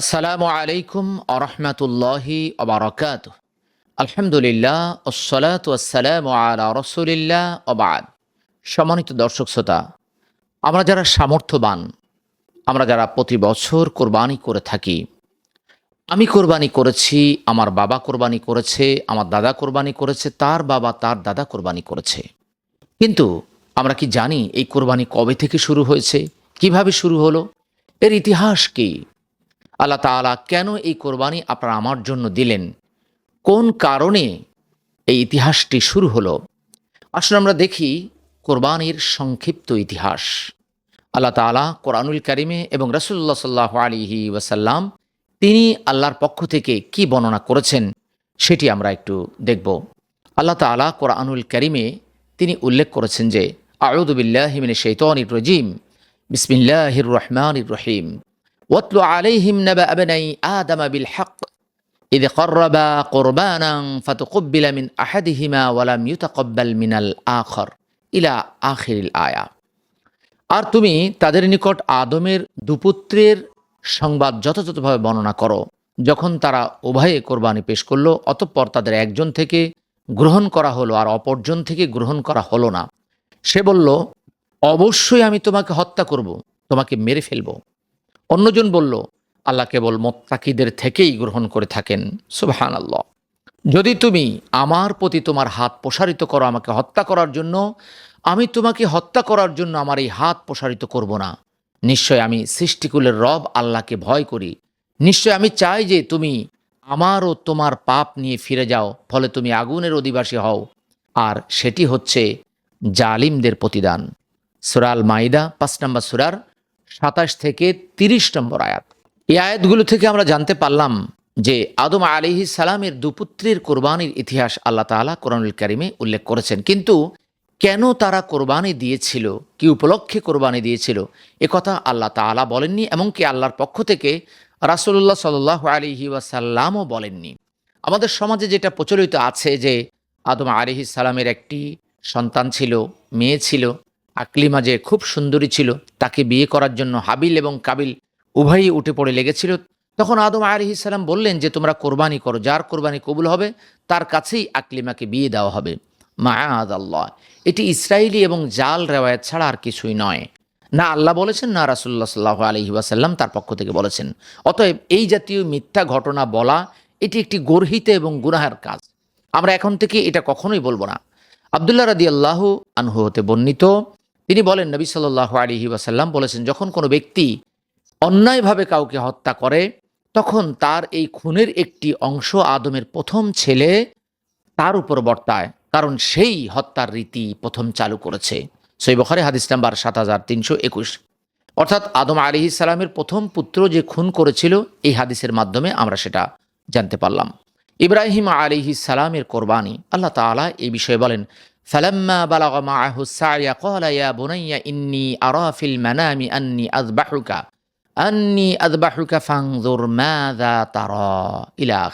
আসসালামু আলাইকুম আরহামতুল্লাহি অবরকাত আলহামদুলিল্লাহ ওসলাত আসসালাম আলা রসুলিল্লাহ অবাদ সম্মানিত দর্শক শ্রোতা, আমরা যারা সামর্থ্যবান, আমরা যারা প্রতি বছর কোরবানি করে থাকি, আমি কোরবানি করেছি, আমার বাবা কোরবানি করেছে, আমার দাদা কোরবানি করেছে, তার বাবা, তার দাদা কোরবানি করেছে। কিন্তু আমরা কি জানি এই কোরবানি কবে থেকে শুরু হয়েছে, কীভাবে শুরু হলো, এর ইতিহাস কি? আল্লাহ তাআলা কেন এই কোরবানি আপনারা আমার জন্য দিলেন? কোন কারণে এই ইতিহাসটি শুরু হলো? আসলে আমরা দেখি কোরবানির সংক্ষিপ্ত ইতিহাস। আল্লাহ তাআলা কোরআনুল কারিমে এবং রসুল্লাহ সাল্লাহ আলিহি ওয়াসাল্লাম তিনি আল্লাহর পক্ষ থেকে কি বর্ণনা করেছেন সেটি আমরা একটু দেখব। আল্লাহ তাআলা কোরআনুল কারিমে তিনি উল্লেখ করেছেন যে আউদুবিল্লাহিমিন শৈতনির রজিম। বিসমিল্লাহির রহমানির রহিম। واتل عليهم نبأ بني آدم بالحق إذ قربا قربانا فتقبل من أحدهما ولم يتقبل من الآخر إلى آخر الآية আর তুমি তাদের নিকট আদমের দুপুত্রের সংবাদ যথাযথভাবে বর্ণনা করো যখন তারা উভয়ে কোরবানি পেশ করলো অতঃপর তাদের একজন থেকে গ্রহণ করা হলো আর অপরজন থেকে গ্রহণ করা হলো না সে বলল অবশ্যই আমি তোমাকে হত্যা করব তোমাকে মেরে ফেলবো অন্যজন বলল, আল্লাহ কেবল মোত্তাকিদের থেকেই গ্রহণ করে থাকেন। সুবহান আল্লাহ যদি তুমি আমার প্রতি তোমার হাত প্রসারিত করো, আমাকে হত্যা করার জন্য, আমি তোমাকে হত্যা করার জন্য আমার এই হাত প্রসারিত করব না। নিশ্চয় আমি সৃষ্টিকুলের রব, আল্লাহকে ভয় করি। নিশ্চয় আমি চাই যে তুমি আমার ও তোমার পাপ নিয়ে ফিরে যাও, ফলে তুমি আগুনের অধিবাসী হও। আর সেটি হচ্ছে জালিমদের প্রতিদান। সুরাল মাইদা পাঁচ নম্বর সুরার সাতাশ থেকে তিরিশ নম্বর আয়াত। এই আয়াতগুলো থেকে আমরা জানতে পারলাম যে আদম আলিহি সালামের দুপুত্রের কোরবানির ইতিহাস আল্লাহ তাআলা কোরআনুল কারিমে উল্লেখ করেছেন। কিন্তু কেন তারা কোরবানি দিয়েছিল, কি উপলক্ষে কোরবানি দিয়েছিল, এ কথা আল্লাহ তাআলা বলেননি এমনকি আল্লাহর পক্ষ থেকে রাসূলুল্লাহ সাল্লাহ আলিহি ওয়াসাল্লামও বলেননি। আমাদের সমাজে যেটা প্রচলিত আছে যে আদম আলিহি সালামের একটি সন্তান ছিল, মেয়ে ছিল আকলিমা যে খুব সুন্দরী ছিল, তাকে বিয়ে করার জন্য হাবিল এবং কাবিল উভয়ই উঠে পড়ে লেগেছিল। তখন আদম আলিহিসাল্লাম বললেন যে, তোমরা কোরবানি করো, যার কোরবানি কবুল হবে, তার কাছেই আকলিমাকে বিয়ে দেওয়া হবে। মায়াদ আল্লাহ এটি ইসরায়েলি এবং জাল রেওয়ায়ত ছাড়া আর কিছুই নয়। না আল্লাহ বলেছেন, না রাসুল্লাহ সাল্লাহ আলহি ওয়াসাল্লাম তার পক্ষ থেকে বলেছেন। অতএব এই জাতীয় মিথ্যা ঘটনা বলা, এটি একটি গর্হিত এবং গুনাহার কাজ। আমরা এখন থেকে এটা কখনোই বলব না। আবদুল্লাহ রাদি আল্লাহ আনহু হতে বর্ণিত তিনি বলেন, নবী সাল্লাহ আলিহি ওয়াসাল্লাম বলেছেন, যখন কোনো ব্যক্তি অন্যায়ভাবে কাউকে হত্যা করে, তখন তার এই খুনের একটি অংশ আদমের প্রথম ছেলে তার উপর বর্তায়, কারণ সেই হত্যার রীতি প্রথম চালু করেছে। সই হাদিস নাম্বার সাত হাজার তিনশো একুশ। অর্থাৎ আদম আলি ইসালামের প্রথম পুত্র যে খুন করেছিল, এই হাদিসের মাধ্যমে আমরা সেটা জানতে পারলাম। ইব্রাহিম আলিহি সালামের কোরবানি। আল্লাহ তালা এই বিষয়ে বলেন আন্নি ইলা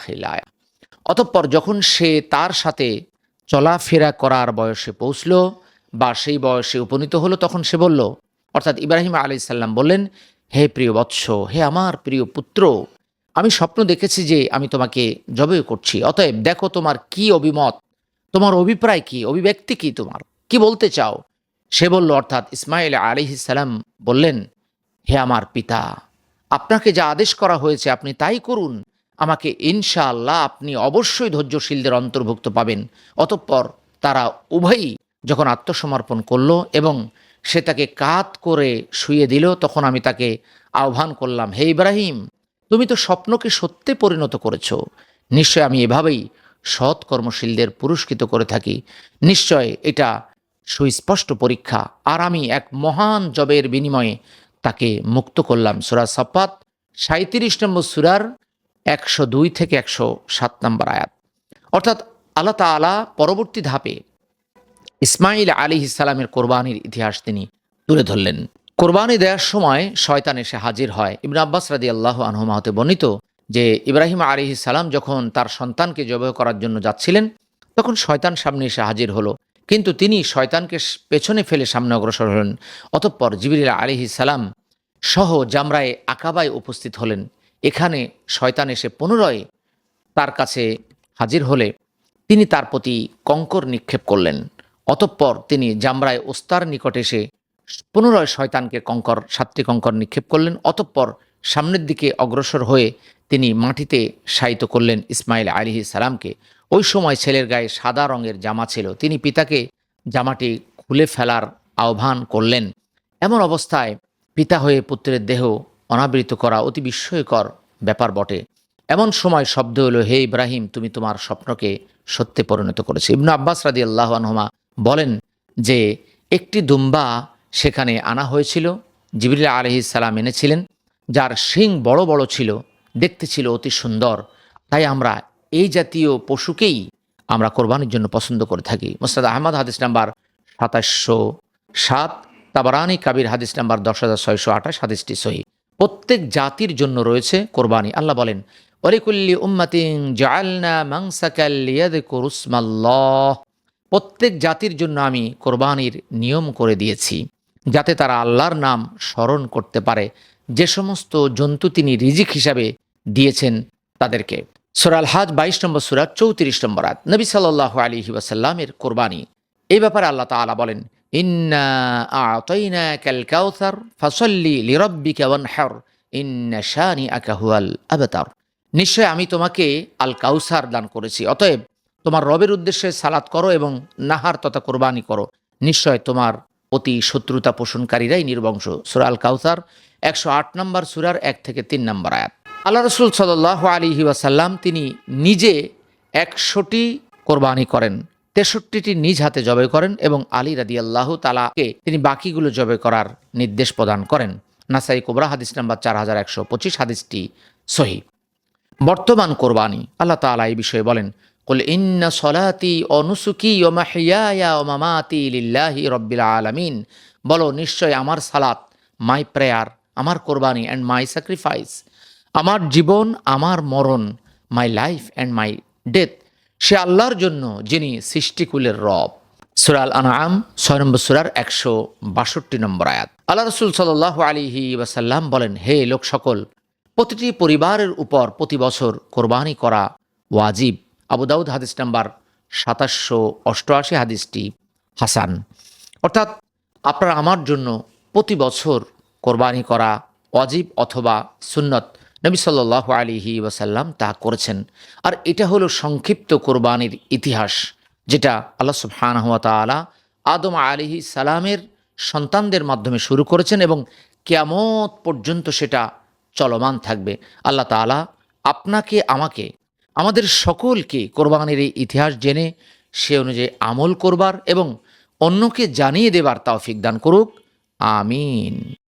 অতঃপর যখন সে তার সাথে চলাফেরা করার বয়সে পৌঁছল বা সেই বয়সে উপনীত হলো, তখন সে বলল, অর্থাৎ ইব্রাহিম আলি সাল্লাম বললেন, হে প্রিয় বৎস, হে আমার প্রিয় পুত্র আমি স্বপ্ন দেখেছি যে আমি তোমাকে জবে করছি। অতএব দেখো তোমার কি অভিমত, তোমার অভিপ্রায় কি, অভিব্যক্তি কি তোমার? কি বলতে চাও? সে বলল, অর্থাৎ ইসমাইল আলিহিসাল্লাম বললেন, হে আমার পিতা, আপনাকে যা আদেশ করা হয়েছে আপনি তাই করুন। আমাকে ইনশাআল্লাহ আপনি অবশ্যই ধৈর্যশীলদের অন্তর্ভুক্ত পাবেন। অতঃপর তারা উভয়ই যখন আত্মসমর্পণ করল এবং সে তাকে কাত করে শুয়ে দিল, তখন আমি তাকে আহ্বান করলাম, হে ইব্রাহিম তুমি তো স্বপ্নকে সত্যে পরিণত করেছ। নিশ্চয় আমি এভাবেই সৎ কর্মশীলদের পুরস্কৃত করে থাকি। নিশ্চয় এটা সুস্পষ্ট পরীক্ষা। আর আমি এক মহান জবের বিনিময়ে তাকে মুক্ত করলাম। সুরা সাপ্পাত সাঁত্রিশ নম্বর সুরার একশো দুই থেকে একশো সাত নম্বর আয়াত। অর্থাৎ আল্লাহ তালা পরবর্তী ধাপে ইসমাইল আলী ইসালামের কোরবানির ইতিহাস তিনি তুলে ধরলেন। কোরবানি দেওয়ার সময় শয়তান এসে হাজির হয়। ইবন আব্বাস রাদি আল্লাহ আনহুমাহতে বর্ণিত যে ইব্রাহিম আলী সালাম যখন তার সন্তানকে জবাহ করার জন্য যাচ্ছিলেন, তখন শয়তান সামনে এসে হাজির হলো। কিন্তু তিনি শয়তানকে পেছনে ফেলে সামনে অগ্রসর হলেন। অতঃপর জিবির আলী সালাম সহ জামরায় আকাবায় উপস্থিত হলেন। এখানে শয়তান এসে পুনরায় তার কাছে হাজির হলে তিনি তার প্রতি কঙ্কর নিক্ষেপ করলেন। অতঃপর তিনি জামরায় ওস্তার নিকট এসে পুনরায় শয়তানকে কঙ্কর, সাতটি কঙ্কর নিক্ষেপ করলেন, অতঃপর সামনের দিকে অগ্রসর হয়ে তিনি মাটিতে শায়িত করলেন ইসমাইল আলিহি সালামকে। ওই সময় ছেলের গায়ে সাদা রঙের জামা ছিল। তিনি পিতাকে জামাটি খুলে ফেলার আহ্বান করলেন। এমন অবস্থায় পিতা হয়ে পুত্রের দেহ অনাবৃত করা অতি বিস্ময়কর ব্যাপার বটে। এমন সময় শব্দ হলো, হে ইব্রাহিম, তুমি তোমার স্বপ্নকে সত্যে পরিণত করেছ। ইবনু আব্বাস রাদি আল্লাহ আনহমা বলেন যে, একটি দুম্বা সেখানে আনা হয়েছিল। জিবরিল আলহি সালাম এনেছিলেন, যার শিং বড় বড় ছিল, দেখতে ছিল অতি সুন্দর। তাই আমরা এই জাতীয় পশুকেই আমরা কোরবানির জন্য পছন্দ করে থাকি। মোস্তাদ আহমদ, হাদিস নাম্বার সাতাশশো সাত, তাবারানি কাবির, হাদিস নাম্বার দশ হাজার ছয়শো আঠাশ, হাদিসটি সহি। প্রত্যেক জাতির জন্য রয়েছে কোরবানি। আল্লাহ বলেন অলিকুল্লি উম্মাতিং প্রত্যেক জাতির জন্য আমি কোরবানির নিয়ম করে দিয়েছি। যাতে তারা আল্লাহর নাম স্মরণ করতে পারে। যে সমস্ত জন্তু তিনি রিজিক হিসাবে দিয়েছেন তাদেরকে। সুরাল হাজ বাইশ নম্বর সুরা, চৌত্রিশ নম্বর আয়াত। নবী সাল্লাহ আলী ওয়াসাল্লামের কোরবানি। এই ব্যাপারে আল্লাহ তাআলা বলেন, ইন্না আতাইনা কাল কাউসার ফাসল্লি লিরাব্বিকা ওয়ানহার, ইন্না শানিআকা হুয়াল আবতার। নিশ্চয় আমি তোমাকে আল কাউসার দান করেছি। অতএব তোমার রবের উদ্দেশ্যে সালাত করো এবং নাহার তথা কোরবানি করো। নিশ্চয় তোমার অতি শত্রুতা পোষণকারীরাই নির্বংশ। সুরা আল কাউসার একশো আট নম্বর সুরার এক থেকে তিন নম্বর আয়াত। আল্লাহ রসুল সাল্লাহ আলী ওয়াসাল্লাম তিনি নিজে একশোটি কোরবানি করেন, তেষট্টিটি নিজ হাতে জবাই করেন এবং আলী রাদি আল্লাহ তালাকে তিনি বাকিগুলো জবাই করার নির্দেশ প্রদান করেন। নাসাই কোবরা হাদিস নাম্বার চার হাজার একশো পঁচিশ, হাদিসটি সহি। বর্তমান কোরবানি, আল্লাহ তালা এই বিষয়ে বলেন কুল ইন্না সলাতি ও নুসুকি ও মাহিয়ায়া ও মামাতি লিল্লাহি রব্বিল আলামিন বলো নিশ্চয় আমার সালাত মাই প্রেয়ার আমার কোরবানি অ্যান্ড মাই স্যাক্রিফাইস আমার জীবন, আমার মরণ my life and my death সে আল্লাহর জন্য যিনি সৃষ্টিকুলের রব। সুরাল আনাম ছয় নম্বর সুরার একশো বাষট্টি নম্বর আয়াত। আল্লাহ রসুল সাল আলিহি ওয়াসাল্লাম বলেন, হে লোক সকল প্রতিটি পরিবারের উপর প্রতি বছর কোরবানি করা ওয়াজিব। আবু দাউদ হাদিস নাম্বার সাতাশশো অষ্টআশি হাদিসটি হাসান। অর্থাৎ আপনারা আমার জন্য প্রতি বছর কোরবানি করা ওয়াজিব অথবা সুন্নত নবী সাল্লাহ আলিহি ওয়াসাল্লাম তা করেছেন। আর এটা হলো সংক্ষিপ্ত কোরবানির ইতিহাস, যেটা আল্লাহ তাআলা আদম আলিহি সালামের সন্তানদের মাধ্যমে শুরু করেছেন এবং কেয়ামত পর্যন্ত সেটা চলমান থাকবে। আল্লাহ তাআলা আপনাকে, আমাকে আমাদের সকলকে কোরবানির এই ইতিহাস জেনে সে অনুযায়ী আমল করবার এবং অন্যকে জানিয়ে দেবার তাওফিক দান করুক। আমিন।